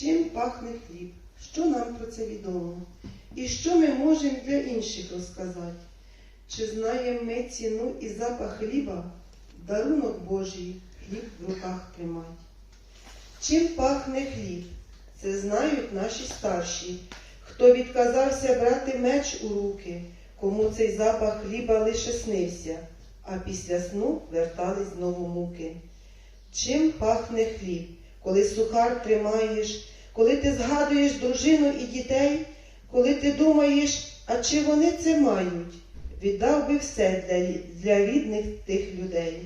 Чим пахне хліб? Що нам про це відомо? І що ми можемо для інших розказати? Чи знаємо ми ціну і запах хліба? Дарунок Божий, хліб в руках тримать. Чим пахне хліб? Це знають наші старші, хто відказався брати меч у руки, кому цей запах хліба лише снився, а після сну вертались знову муки. Чим пахне хліб, коли сухар тримаєш, коли ти згадуєш дружину і дітей, коли ти думаєш, а чи вони це мають, віддав би все для, для рідних тих людей.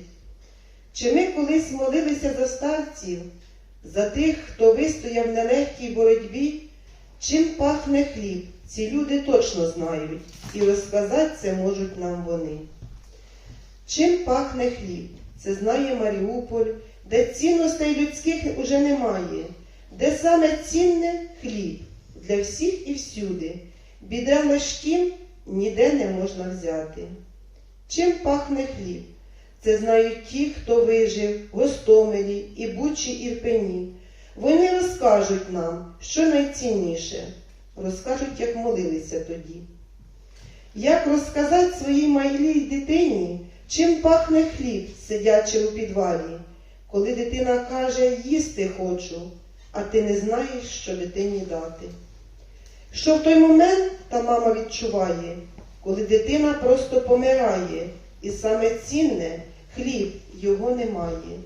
Чи ми колись молилися за старців, за тих, хто вистояв в нелегкій боротьбі, чим пахне хліб, ці люди точно знають, і розказати це можуть нам вони. Чим пахне хліб? Це знає Маріуполь, де цінностей людських уже немає, де саме цінне хліб для всіх і всюди. Біда лиш тім ніде не можна взяти. Чим пахне хліб? Це знають ті, хто вижив Гостомелі і Бучі Ірпені. Вони розкажуть нам, що найцінніше, розкажуть, як молилися тоді. Як розказати своїй малій дитині, чим пахне хліб, сидячи у підвалі, коли дитина каже їсти хочу, а ти не знаєш, що дитині дати. Що в той момент та мама відчуває, коли дитина просто помирає, і саме цінне хліб його немає,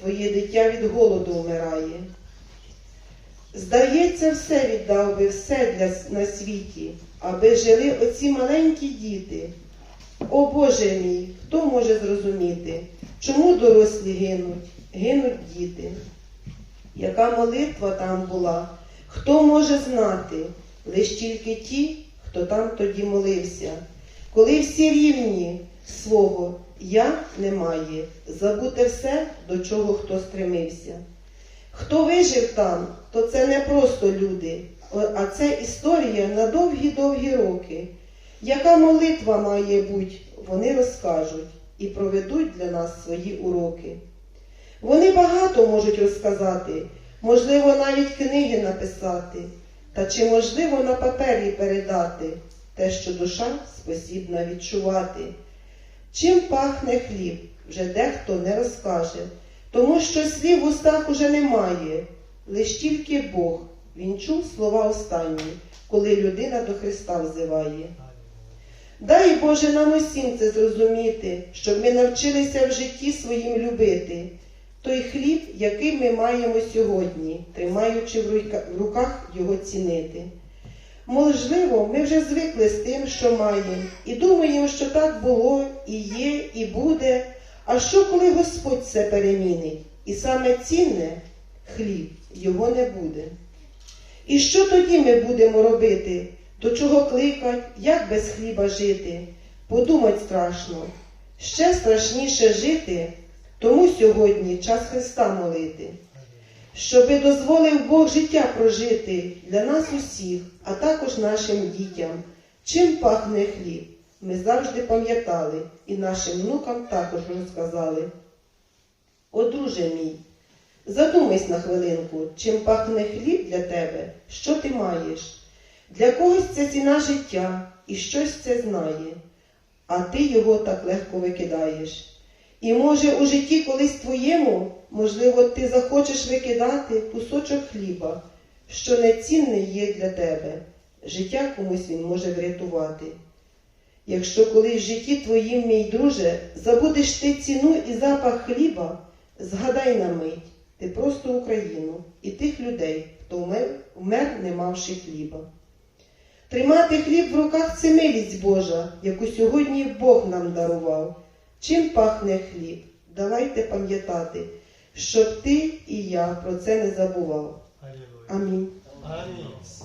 твоє дитя від голоду вмирає. Здається, все віддав би все для, на світі, аби жили оці маленькі діти. О Боже мій, хто може зрозуміти, чому дорослі гинуть, гинуть діти? Яка молитва там була, хто може знати, лиш тільки ті, хто там тоді молився, коли всі рівні свого я немає, забути все, до чого хто стремився. Хто вижив там, то це не просто люди, а це історія на довгі-довгі роки. Яка молитва має бути, вони розкажуть і проведуть для нас свої уроки. Вони багато можуть розказати, можливо, навіть книги написати, та чи можливо на папері передати те, що душа спосібна відчувати. Чим пахне хліб, вже дехто не розкаже, тому що слів в устах уже немає, лиш тільки Бог. Він чув слова останні, коли людина до Христа взиває. Дай Боже нам усім це зрозуміти, щоб ми навчилися в житті своїм любити той хліб, який ми маємо сьогодні, тримаючи в руках його цінити. Можливо, ми вже звикли з тим, що маємо, і думаємо, що так було, і є, і буде. А що, коли Господь це перемінить? І саме цінне хліб його не буде. І що тоді ми будемо робити? До чого кликать, як без хліба жити? Подумать страшно. Ще страшніше жити, тому сьогодні час Христа молити. Щоби дозволив Бог життя прожити для нас усіх, а також нашим дітям. Чим пахне хліб? Ми завжди пам'ятали і нашим внукам також розказали. О, друже мій, задумайся на хвилинку, чим пахне хліб для тебе, що ти маєш. Для когось це ціна життя і щось це знає, а ти його так легко викидаєш. І може у житті колись твоєму, можливо, ти захочеш викидати кусочок хліба, що нецінне є для тебе. Життя комусь він може врятувати. Якщо колись в житті твоїм, мій друже, забудеш ти ціну і запах хліба, згадай на мить, ти просто Україну і тих людей, хто вмер, вмер не мавши хліба. Тримати хліб в руках це милість Божа, яку сьогодні Бог нам дарував. Чим пахне хліб? Давайте пам'ятати, щоб ти і я про це не забував. Амінь. Амінь.